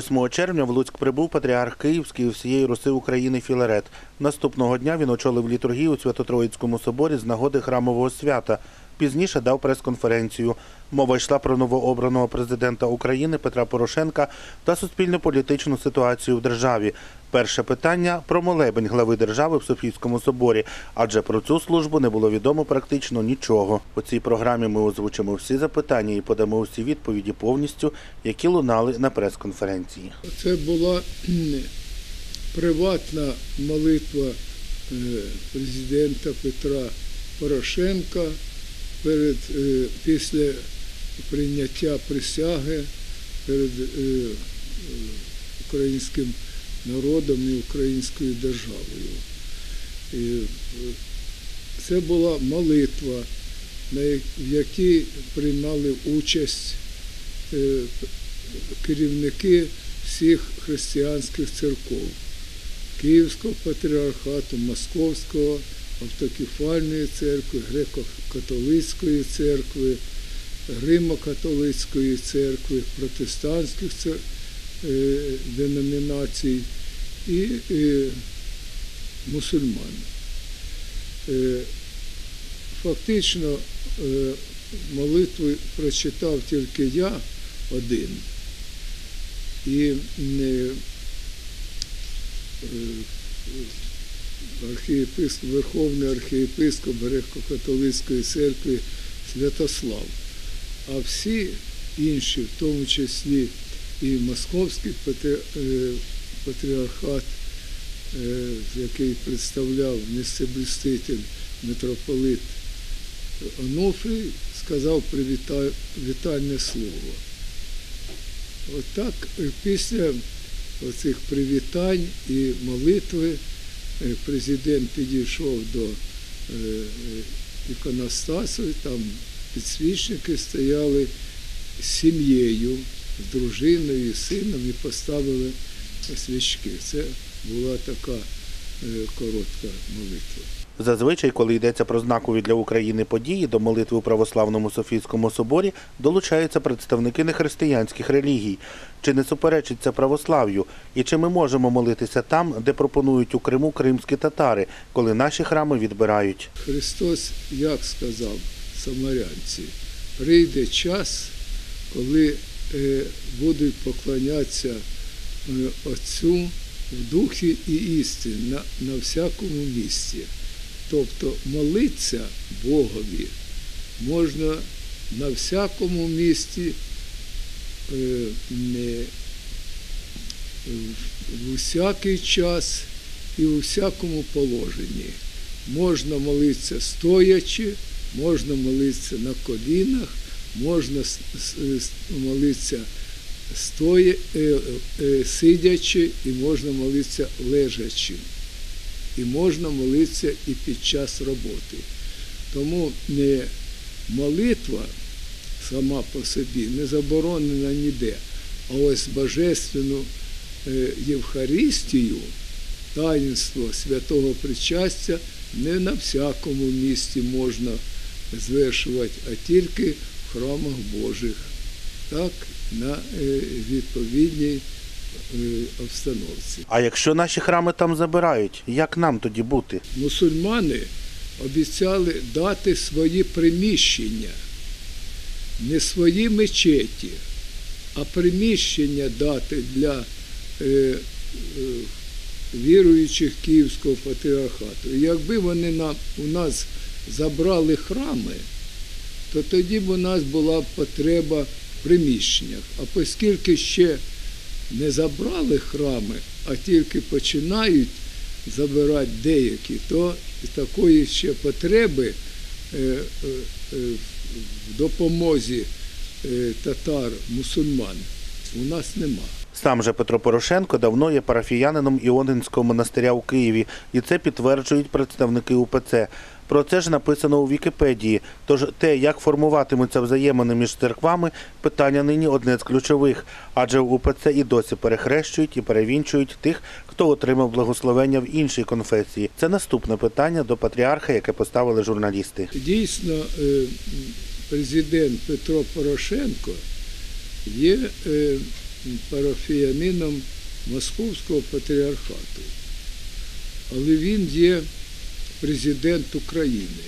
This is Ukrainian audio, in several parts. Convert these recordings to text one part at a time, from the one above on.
8 червня в Луцьк прибув патріарх Київський і всієї Руси України Філарет. Наступного дня він очолив літургію у Свято-Троїцькому соборі з нагоди храмового свята. Пізніше дав прес-конференцію. Мова йшла про новообраного президента України Петра Порошенка та суспільно-політичну ситуацію в державі. Перше питання про молебень глави держави в Софійському соборі, адже про цю службу не було відомо практично нічого. У цій програмі ми озвучимо всі запитання і подамо всі відповіді повністю, які лунали на прес-конференції. Це була приватна молитва е, президента Петра Порошенка перед, е, після прийняття присяги перед е, е, українським народом і українською державою. І, це була молитва, в якій приймали участь керівники всіх християнських церков Київського патріархату, Московського, автокефальної церкви, греко-католицької церкви, Римо-католицької церкви, протестантських е, деномінацій і е, мусульман. Е, Фактично молитви прочитав тільки я один. І архієпископ, Верховний архієпископ Греко-католицької церкви Святослав. А всі інші, в тому числі і Московський е, патріархат, е, який представляв місцеблюститель митрополит Онуфрій, сказав привіта- вітальне слово. Отак е, після оцих привітань і молитви президент підійшов до е, е, іконостасу, там підсвічники стояли з сім'єю, дружиною, сином і поставили свічки. Це була така е, коротка молитва. Зазвичай, коли йдеться про знакові для України події, до молитви у православному Софійському соборі долучаються представники нехристиянських релігій. Чи не суперечить це православ'ю? І чи ми можемо молитися там, де пропонують у Криму кримські татари, коли наші храми відбирають? Христос як сказав самарянці, прийде час, коли е, будуть поклонятися е, Отцю в духі і істині на, на всякому місці. Тобто молитися Богові можна на всякому місці, е, не, в усякий час і у всякому положенні. Можна молитися стоячи, можна молитися на колінах, можна молитися стоя, е, е, сидячи, і можна молитися лежачи. І можна молитися і під час роботи. Тому молитва сама по собі не заборонена ніде, а ось божественну е, Євхаристію, таїнство святого причастя не на всякому місці можна звершувати, а тільки в храмах Божих, так, на е, відповідній е, обстановці. А якщо наші храми там забирають, як нам тоді бути? мусульмани обіцяли дати свої приміщення, не свої мечеті, а приміщення дати для е, віруючих Київського патріархату. І якби вони нам, у нас забрали храми, то тоді б у нас була потреба приміщеннях. А оскільки ще не забрали храми, а тільки починають забирати деякі, то такої ще потреби е, е, е, в допомозі татар, мусульман у нас нема. Сам же Петро Порошенко давно є парафіянином Іонинського монастиря у Києві, і це підтверджують представники УПЦ. Про це ж написано у Вікіпедії. Тож те, як формуватимуться взаємини між церквами, питання нині одне з ключових, адже в УПЦ і досі перехрещують і перевінчують тих, хто отримав благословення в іншій конфесії. Це наступне питання до патріарха, яке поставили журналісти. Дійсно, е, президент Петро Порошенко є е, парафіянином Московського патріархату. Але він є президент України.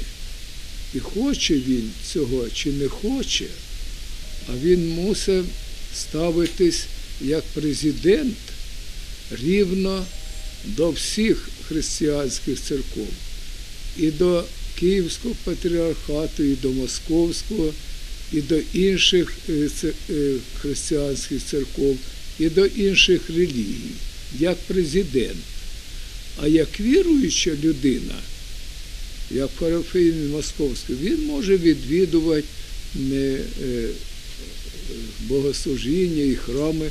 І хоче він цього чи не хоче, а він мусить ставитись як президент рівно до всіх християнських церков. І до Київського патріархату, і до Московського, і до інших е, е, християнських церков, і до інших релігій, як президент. А як віруюча людина, як парафіян московський, він може відвідувати е, богослужіння і храми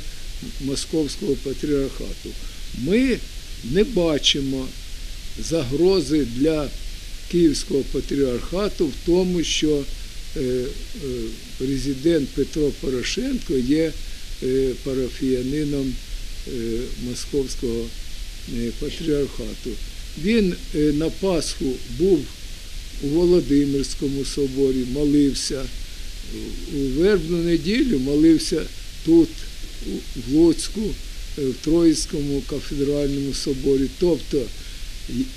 Московського патріархату. Ми не бачимо загрози для Київського патріархату в тому, що е, е, президент Петро Порошенко є парафіянином Московського патріархату. Він е, на Пасху був у Володимирському соборі, молився. У вербну неділю молився тут, в Луцьку, е, в Троїцькому кафедральному соборі. Тобто,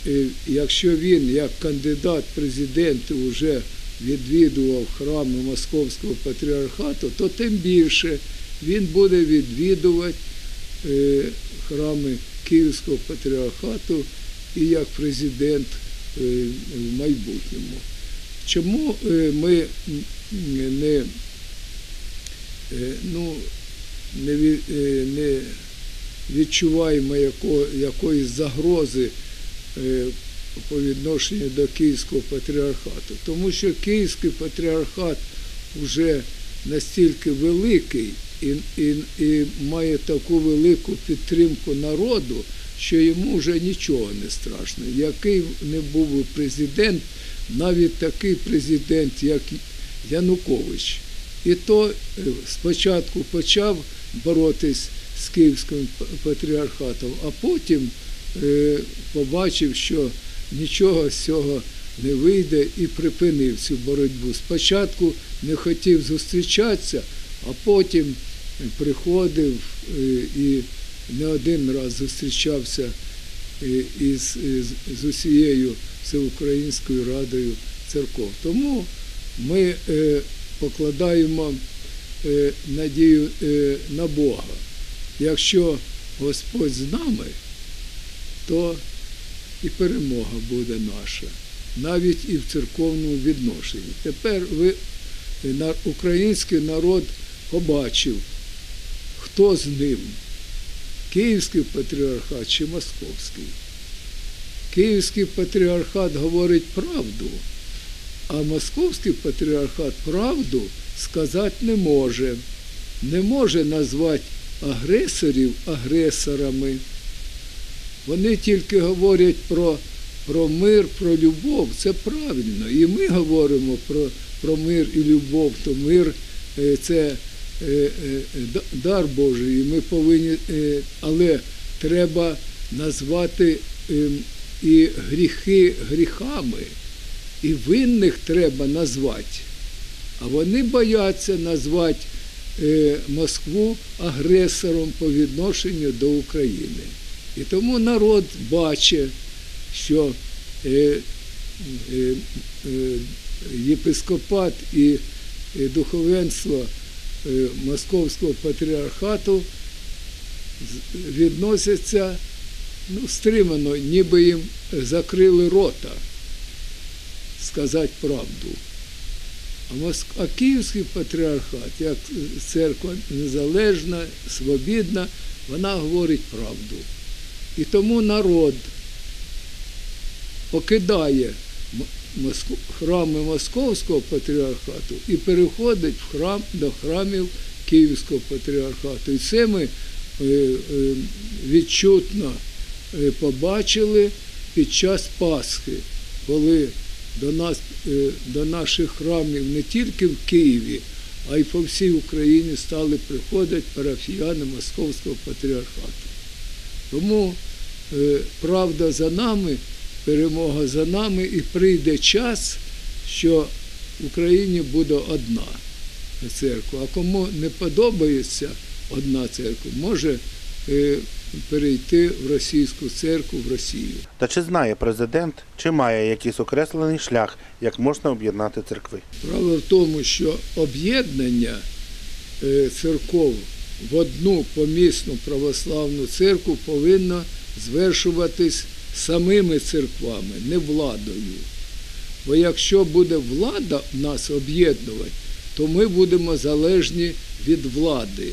е, якщо він як кандидат в президенти вже відвідував храми Московського патріархату, то тим більше він буде відвідувати храми Київського патріархату і як президент е, в майбутньому. Чому е, ми не, е, ну, не, не відчуваємо яко, якоїсь загрози по відношенню до Київського патріархату? Тому що Київський патріархат вже настільки великий і, і, і має таку велику підтримку народу, що йому вже нічого не страшно. Який не був президент, навіть такий президент, як Янукович. І то е, спочатку почав боротись з Київським патріархатом, а потім е, побачив, що нічого з цього не вийде і припинив цю боротьбу. Спочатку не хотів зустрічатися, а потім приходив е, і не один раз зустрічався е, із, з усією Всеукраїнською радою церков. Тому ми е, покладаємо е, надію на Бога. Якщо Господь з нами, то і перемога буде наша, навіть і в церковному відношенні. Тепер ви, український народ побачив, хто з ним Київський патріархат чи Московський. Київський патріархат говорить правду, а Московський патріархат правду сказати не може. Не може назвати агресорів агресорами. Вони тільки говорять про, про мир, про любов. Це правильно. І ми говоримо про, про мир і любов, то мир е, це дар Божий. Ми повинні, е, але треба назвати ем, і гріхи гріхами, і винних треба назвати. А вони бояться назвати е, Москву агресором по відношенню до України. І тому народ бачить, що е, е, е, єпископат і е, духовенство е, Московського патріархату відносяться ну, стримано, ніби їм закрили рота сказати правду. А, Моск... а Київський патріархат, як церква незалежна, свобідна, вона говорить правду. І тому народ покидає храми Московського патріархату і переходить в храм до храмів Київського патріархату. І це ми е, е, відчутно е, побачили під час Пасхи, коли до нас, до наших храмів не тільки в Києві, а й по всій Україні стали приходити парафіяни Московського патріархату. Тому правда за нами, перемога за нами, і прийде час, що в Україні буде одна церква. А кому не подобається одна церква, може е, перейти в російську церкву в Росію. Та чи знає президент, чи має якийсь окреслений шлях, як можна об'єднати церкви? Справа в тому, що об'єднання е, церков в одну помісну православну церкву повинно звершуватись самими церквами, не владою. Бо якщо буде влада нас об'єднувати, то ми будемо залежні від влади.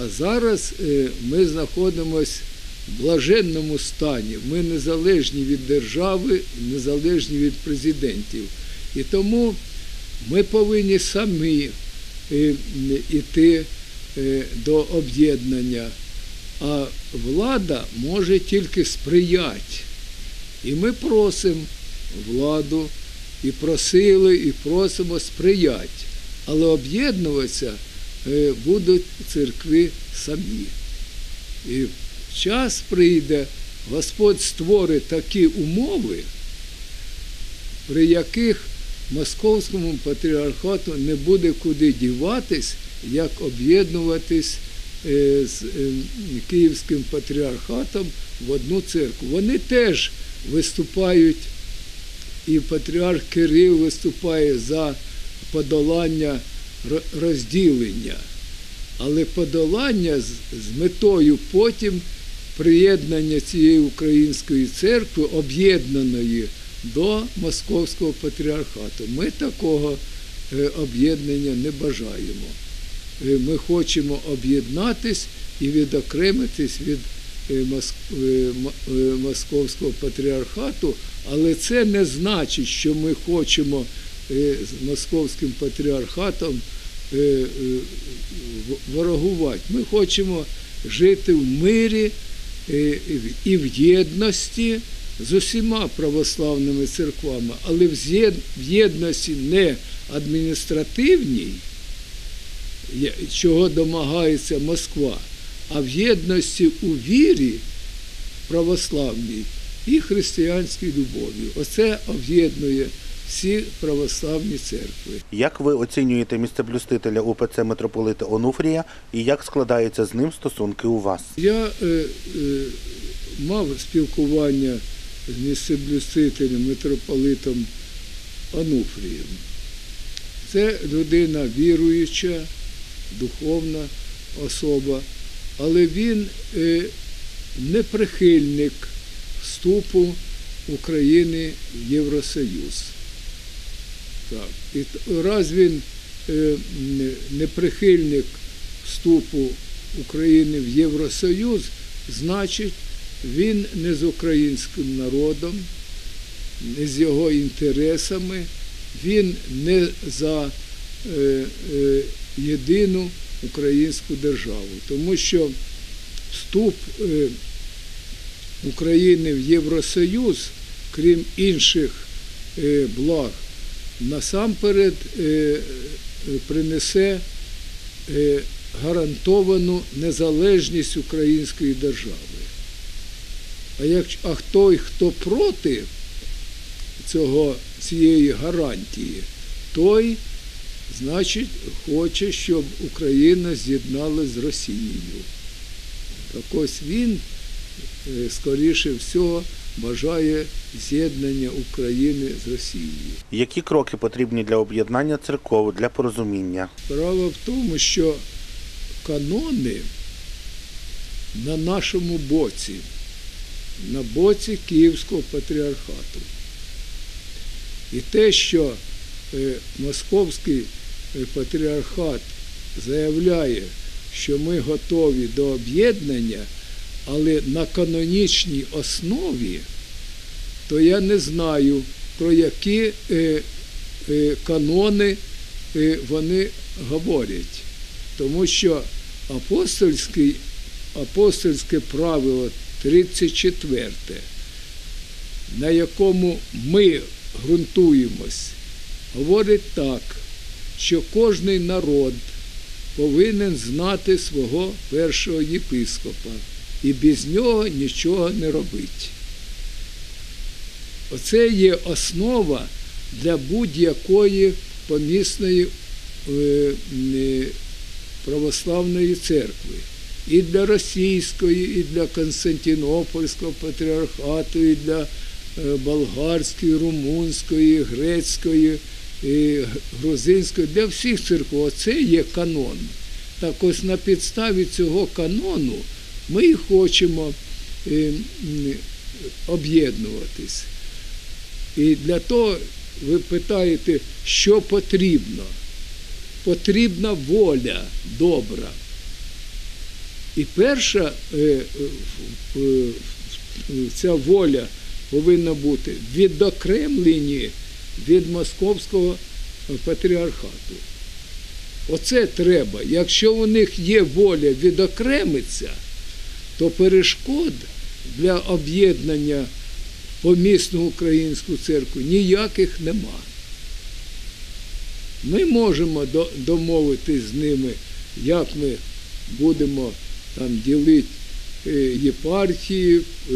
А зараз е, ми знаходимося в блаженному стані. Ми незалежні від держави, незалежні від президентів. І тому ми повинні самі е, йти е, до об'єднання, а влада може тільки сприяти. І ми просимо владу, і просили, і просимо сприяти. Але об'єднуватися е, будуть церкви самі. І час прийде, Господь створить такі умови, при яких московському патріархату не буде куди діватись, як об'єднуватись з е, Київським патріархатом в одну церкву. Вони теж виступають, і патріарх Кирил виступає за подолання розділення, але подолання з, з метою потім приєднання цієї української церкви, об'єднаної до Московського патріархату. Ми такого е, об'єднання не бажаємо. Е, Ми хочемо об'єднатись і відокремитись від е, е, Московського патріархату, але це не значить, що ми хочемо з Московським патріархатом ворогувати. Ми хочемо жити в мирі і в- єдності з усіма православними церквами, але в єдності не адміністративній, чого домагається Москва, а в єдності у вірі православній і християнській любові. Оце об'єднує всі православні церкви. Як ви оцінюєте місцеблюстителя УПЦ митрополита Онуфрія і як складаються з ним стосунки у вас? Я е, е, мав спілкування з місцеблюстителем, митрополитом Ануфрієм. Це людина віруюча, духовна особа, але він е, не прихильник вступу України в Євросоюз. Так. І раз він е, не- прихильник вступу України в Євросоюз, значить, він не з українським народом, не з його інтересами, він не за е, єдину українську державу. Тому що вступ е, України в Євросоюз, крім інших е, благ, насамперед е, принесе гарантовану незалежність української держави. А, як, а той, хто проти цього, цієї гарантії, той, значить, хоче, щоб Україна з'єдналася з Росією. Так ось він, е, скоріше всього, бажає з'єднання України з Росією. Які кроки потрібні для об'єднання церков для порозуміння? Справа в тому, що канони на нашому боці, на боці Київського патріархату. І те, що е, Московський патріархат заявляє, що ми готові до об'єднання, але на канонічній основі, то я не знаю, про які е, е, канони е, вони говорять. Тому що апостольський, апостольське правило 34, на якому ми ґрунтуємось, говорить так, що кожний народ повинен знати свого першого єпископа і без нього нічого не робить. Оце є основа для будь-якої помісної е, е, православної церкви. І для російської, і для Константинопольського патріархату, і для е, болгарської, румунської, грецької, грузинської, для всіх церков. Це є канон. Так ось на підставі цього канону ми і хочемо е, об'єднуватись. І для того ви питаєте, що потрібно? Потрібна воля добра. І перша е, е, ця воля повинна бути відокремлені від московського патріархату. Оце треба. Якщо у них є воля відокремитися, то перешкод для об'єднання помісну українську церкву ніяких нема. Ми можемо до- домовитись з ними, як ми будемо там ділити е, єпархії, е,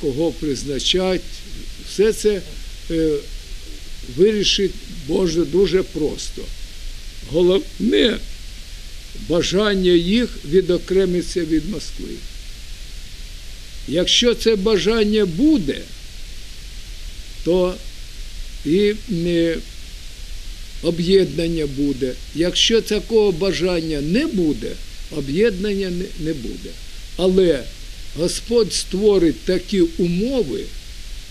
кого призначати. Все це е, вирішить Боже дуже просто. Головне бажання їх відокремитися від Москви. Якщо це бажання буде, то і е, об'єднання буде. Якщо такого бажання не буде, об'єднання не буде. Але Господь створить такі умови,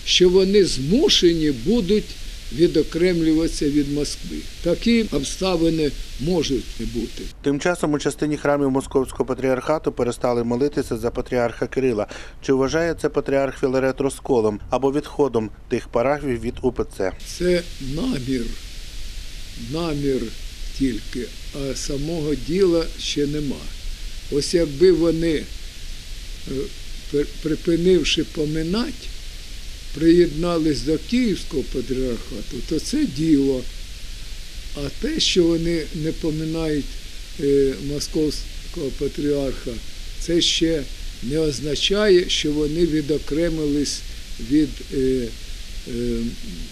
що вони змушені будуть відокремлюватися від Москви. Такі обставини можуть бути. Тим часом у частині храмів Московського патріархату перестали молитися за патріарха Кирила. Чи вважає це патріарх Філарет розколом або відходом тих парафій від УПЦ? Це намір, намір тільки, а самого діла ще нема. Ось якби вони, е, припинивши поминати, приєднались до Київського патріархату, то це діло. А те, що вони не поминають е, московського патріарха, це ще не означає, що вони відокремились від е, е,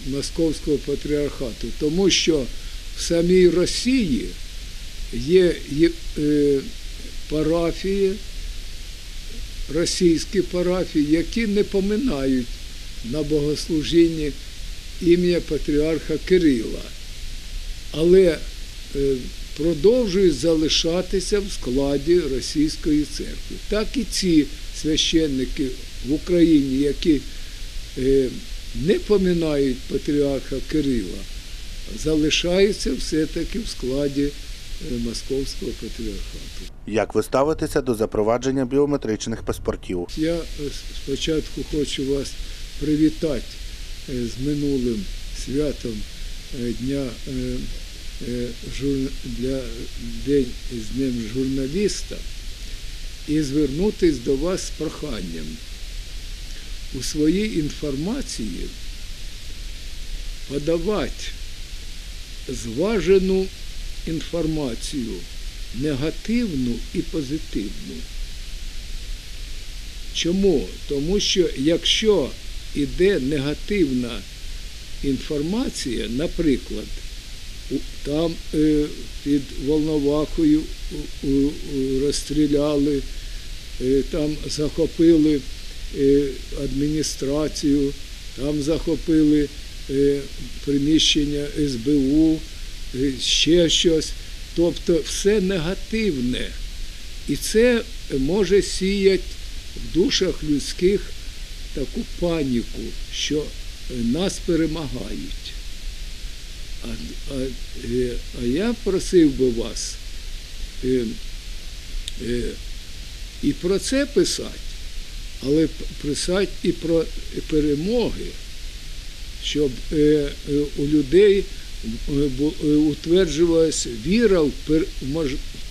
московського патріархату. Тому що в самій Росії є, парафії, російські парафії, які не поминають на богослужінні ім'я патріарха Кирила, але е, продовжують залишатися в складі Російської церкви. Так і ці священники в Україні, які е, не поминають патріарха Кирила, залишаються все-таки в складі е, Московського патріархату. Як ви ставитеся до запровадження біометричних паспортів? Я спочатку хочу вас привітати е, з минулим святом е, Дня е, для День з Днем журналіста і звернутися до вас з проханням. У своїй інформації подавати зважену інформацію, негативну і позитивну. Чому? Тому що якщо іде негативна інформація, наприклад, там е, під Волновахою розстріляли, е, там захопили е, адміністрацію, там захопили приміщення СБУ, ще щось. Тобто все негативне. І це може сіяти в душах людських таку паніку, що е, нас перемагають. А, а, е, а я просив би вас е, е, і про це писати, але писати і про перемоги, щоб е, е, у людей утверджувалася віра в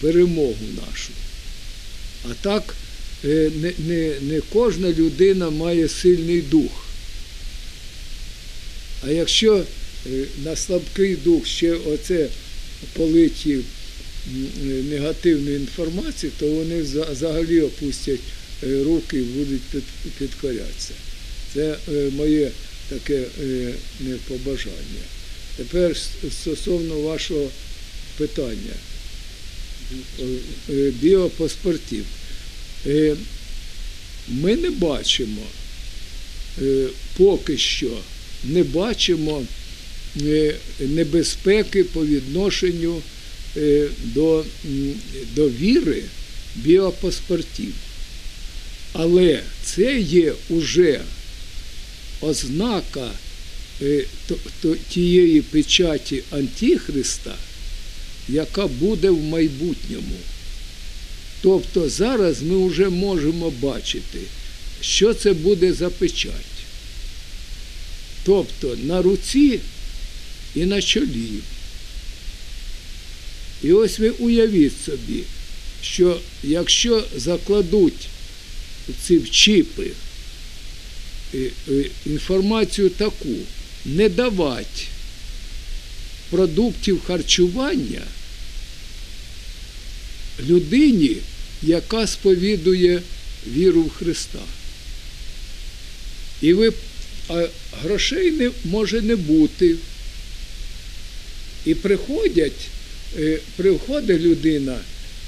перемогу нашу. А так не, не, не кожна людина має сильний дух. А якщо е, на слабкий дух ще оце политі е, негативну інформацію, то вони взагалі опустять е, руки і будуть підкорятися. Це е, моє таке е, побажання. Тепер стосовно вашого питання. е, біопаспортів. Е, Ми не бачимо, е, поки що не бачимо е, небезпеки по відношенню до, віри біопаспортів. Але це є уже ознака тієї печаті Антихриста, яка буде в майбутньому. Тобто зараз ми вже можемо бачити, що це буде за печать. Тобто на руці і на чолі. І ось ви уявіть собі, що якщо закладуть ці чіпи е, е, інформацію таку, не давати продуктів харчування людині, яка сповідує віру в Христа. І ви, а грошей не може не бути. І приходять, е, приходить людина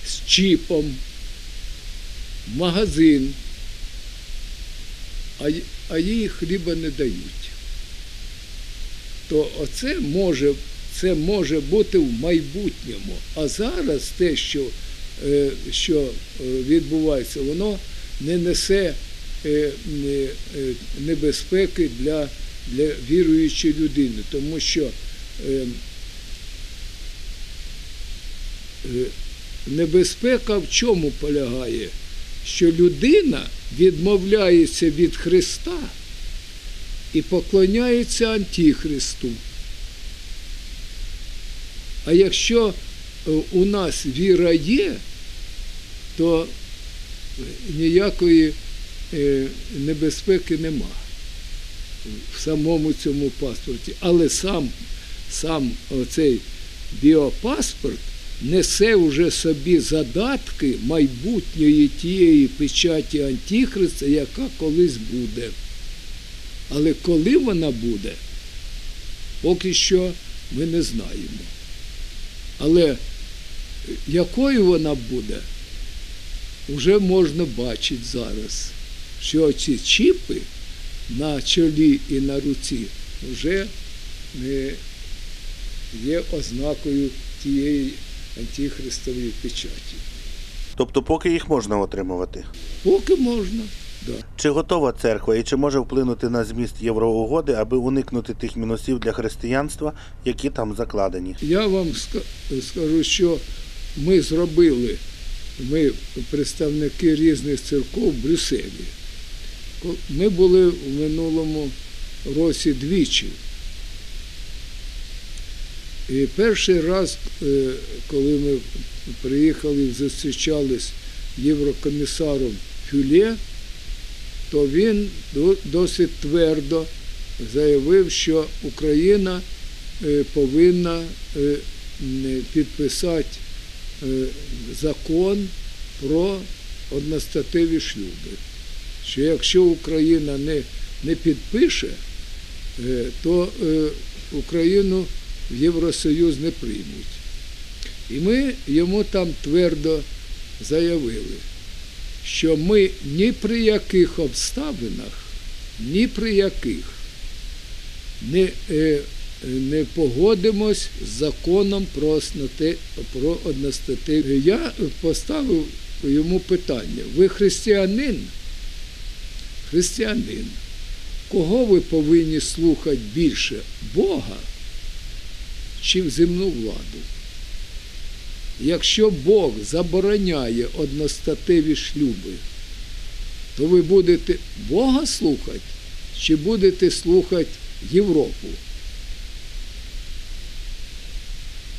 з чіпом в магазин, а, а їй хліба не дають. То оце може, це може бути в майбутньому. А зараз те, що, що е, відбувається, воно не несе е, не- е, небезпеки для, для віруючої людини, тому що е, е, небезпека в чому полягає? Що людина відмовляється від Христа і поклоняється Антихристу. А якщо е, у нас віра є, то ніякої е, небезпеки нема в самому цьому паспорті. Але сам, сам оцей біопаспорт несе вже собі задатки майбутньої тієї печаті Антихриста, яка колись буде. Але коли вона буде, поки що ми не знаємо. Але якою вона буде, вже можна бачити зараз, що ці чіпи на чолі і на руці вже не є ознакою тієї антихристової печаті. Тобто, поки їх можна отримувати. Поки можна, да. Чи готова церква і чи може вплинути на зміст євроугоди, аби уникнути тих мінусів для християнства, які там закладені? Я вам скажу, що ми зробили, ми представники різних церков в Брюсселі. Ми були в минулому році двічі. І перший раз, е, коли ми приїхали і зустрічались єврокомісаром Фюле, то він досить твердо заявив, що Україна е, повинна е, підписати закон про одностатеві шлюби. Що якщо Україна не, не підпише, е, то е, Україну в Євросоюз не приймуть. І ми йому там твердо заявили, що ми ні при яких обставинах, ні при яких не, е, не погодимось з законом про, про одностатеві. Я поставив йому питання: ви християнин? Християнин. Кого ви повинні слухати більше? Бога чи земну владу? Якщо Бог забороняє одностатеві шлюби, то ви будете Бога слухати чи будете слухати Європу?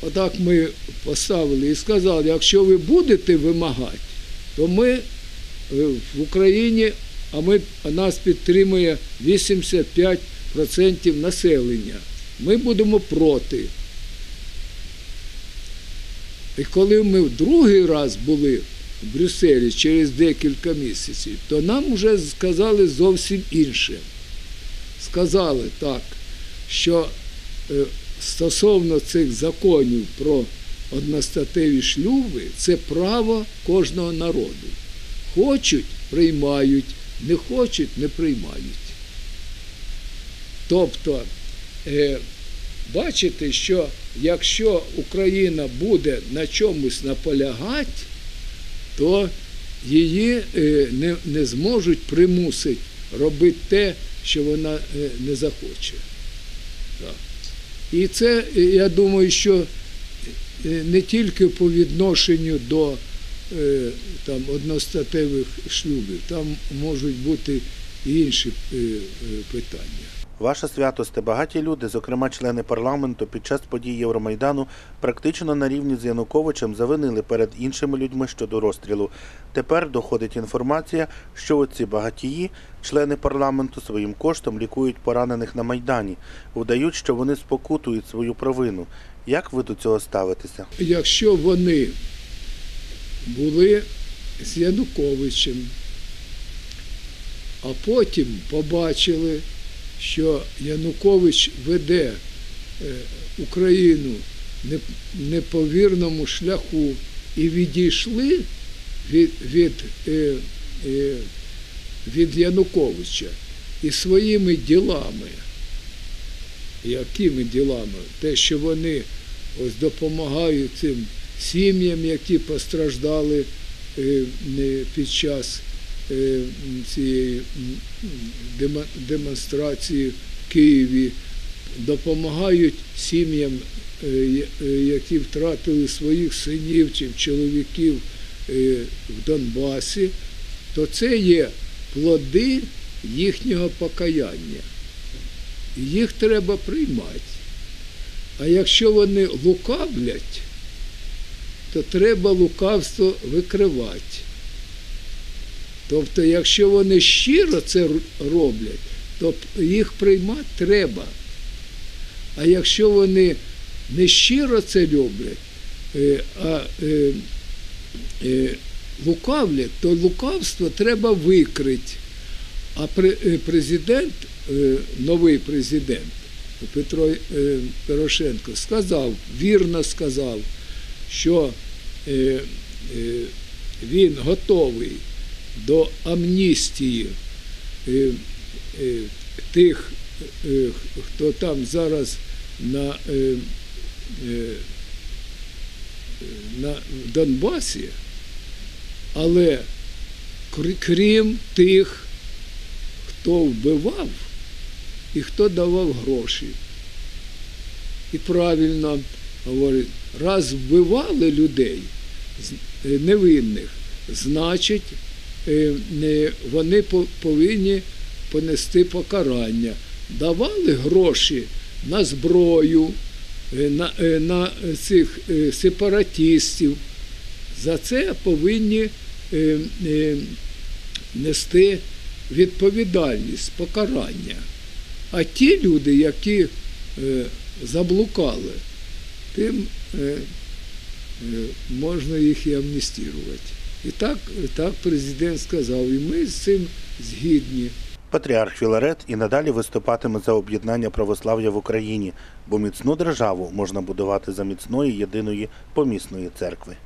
Отак ми поставили і сказали, якщо ви будете вимагати, то ми е, в Україні, а ми, нас підтримує 85% населення. Ми будемо проти. І коли ми в другий раз були в Брюсселі через декілька місяців, то нам вже сказали зовсім інше. Сказали так, що е, стосовно цих законів про одностатеві шлюби це право кожного народу. Хочуть приймають, не хочуть не приймають. Тобто, е, бачите, що якщо Україна буде на чомусь наполягати, то її е, не, зможуть примусити робити те, що вона е, не захоче. Так. І це, е, я думаю, що е, не тільки по відношенню до е, там, одностатевих шлюбів, там можуть бути і інші питання. Ваша святосте, багаті люди, зокрема члени парламенту, під час подій Євромайдану практично на рівні з Януковичем завинили перед іншими людьми щодо розстрілу. Тепер доходить інформація, що оці багатії, члени парламенту, своїм коштом лікують поранених на майдані, вдають, що вони спокутують свою провину. Як ви до цього ставитеся? Якщо вони були з Януковичем, а потім побачили, що Янукович веде е, Україну неповірному шляху і відійшли від, від, е, е, від Януковича і своїми ділами, якими ділами? Те, що вони ось допомагають цим сім'ям, які постраждали під час цієї м, демонстрації в Києві, допомагають сім'ям, е, е, які втратили своїх синів чи чоловіків е, в Донбасі, то це є плоди їхнього покаяння. Їх треба приймати. А якщо вони лукавлять, то треба лукавство викривати. Тобто, якщо вони щиро це роблять, то їх приймати треба. А якщо вони не щиро це роблять, е, а е, е, лукавлять, то лукавство треба викрити. А президент, новий президент Петро Порошенко сказав, вірно сказав, що він готовий до амністії е, е, тих, е, хто там зараз на, на Донбасі, але крім тих, хто вбивав і хто давав гроші. І правильно говорить, раз вбивали людей невинних, значить вони по- повинні понести покарання. Давали гроші на зброю, е, на, е, на цих е, сепаратистів. За це повинні е, е, нести відповідальність, покарання. А ті люди, які е, заблукали, тим е, е, можна їх і амністувати. І так, так президент сказав, і ми з цим згідні. Патріарх Філарет і надалі виступатиме за об'єднання православ'я в Україні, бо міцну державу можна будувати за міцної єдиної помісної церкви.